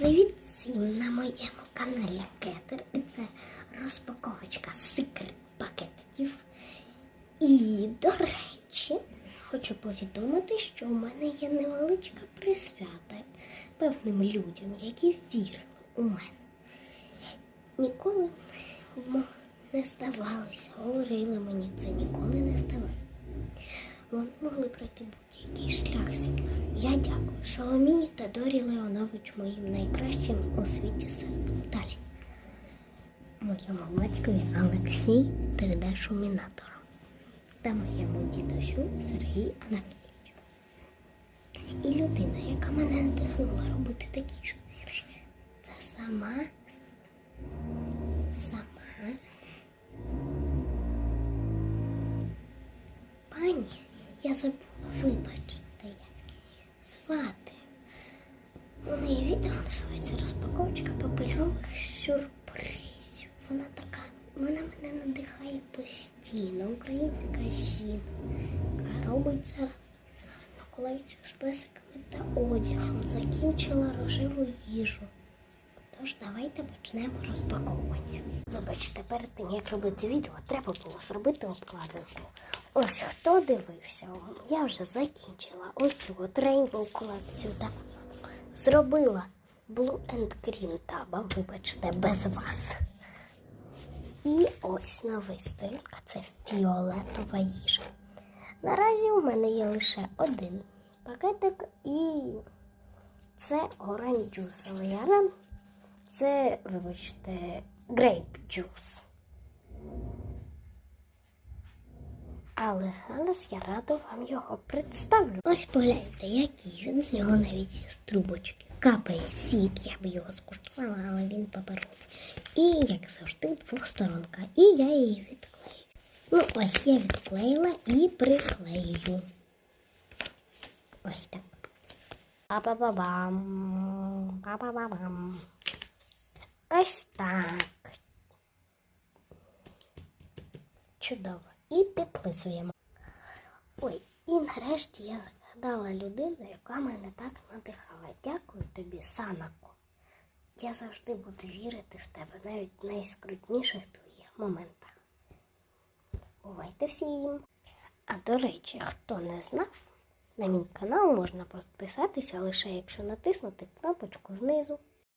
Привіт всім на моєму каналі Кетер. І це розпаковочка секрет пакетиків. І, до речі, хочу повідомити, що у мене є невеличка присвята певним людям, які вірили у мене. Ніколи не здавалися, говорили мені це, ніколи не здавали. Вони могли пройти будь-який шлях зі мною. Я дякую Соломії та Дорі Леонович, моїм найкращим у світі сестрам. Далі. Моєму батькові Олексій 3D Шумінатору та моєму дідусю Сергій Анатолійовичу. І людина, яка мене надихнула робити такі чудні речі, це сама сама Пані, я забула, вибачте, її. У неї відео називається розпаковочка папельових сюрпризів. Вона така, вона мене надихає постійно. Українська жінка робить зараз гарну колекцію з песиками та одягом. Закінчила рожеву їжу. Тож давайте почнемо розпаковування. Вибачте, перед тим як робити відео, треба було зробити обкладинку. Ось хто дивився, я вже закінчила оцю от Rainbow колекцію. Так, зробила Blue and Green таба, вибачте, без вас. І ось новий сторінка це фіолетова їжа. Наразі у мене є лише один пакетик і це оранжусовий аран. Це, вибачте, грейп джус. Але зараз я радо вам його представлю. Ось погляньте, який він з нього навіть з трубочки. Капає сік, я би його скуштувала, але він паперовий. І, як завжди, двохсторонка. І я її відклею. Ну, ось я відклеїла і приклею. Ось так. Па-па-па-бам. Па-па-па-бам. Ось так. Чудово. І підписуємо. Ой, і нарешті я згадала людину, яка мене так надихала. Дякую тобі, Санако. Я завжди буду вірити в тебе, навіть в найскрутніших твоїх моментах. Бувайте всім! А до речі, хто не знав, на мій канал можна підписатися лише якщо натиснути кнопочку знизу.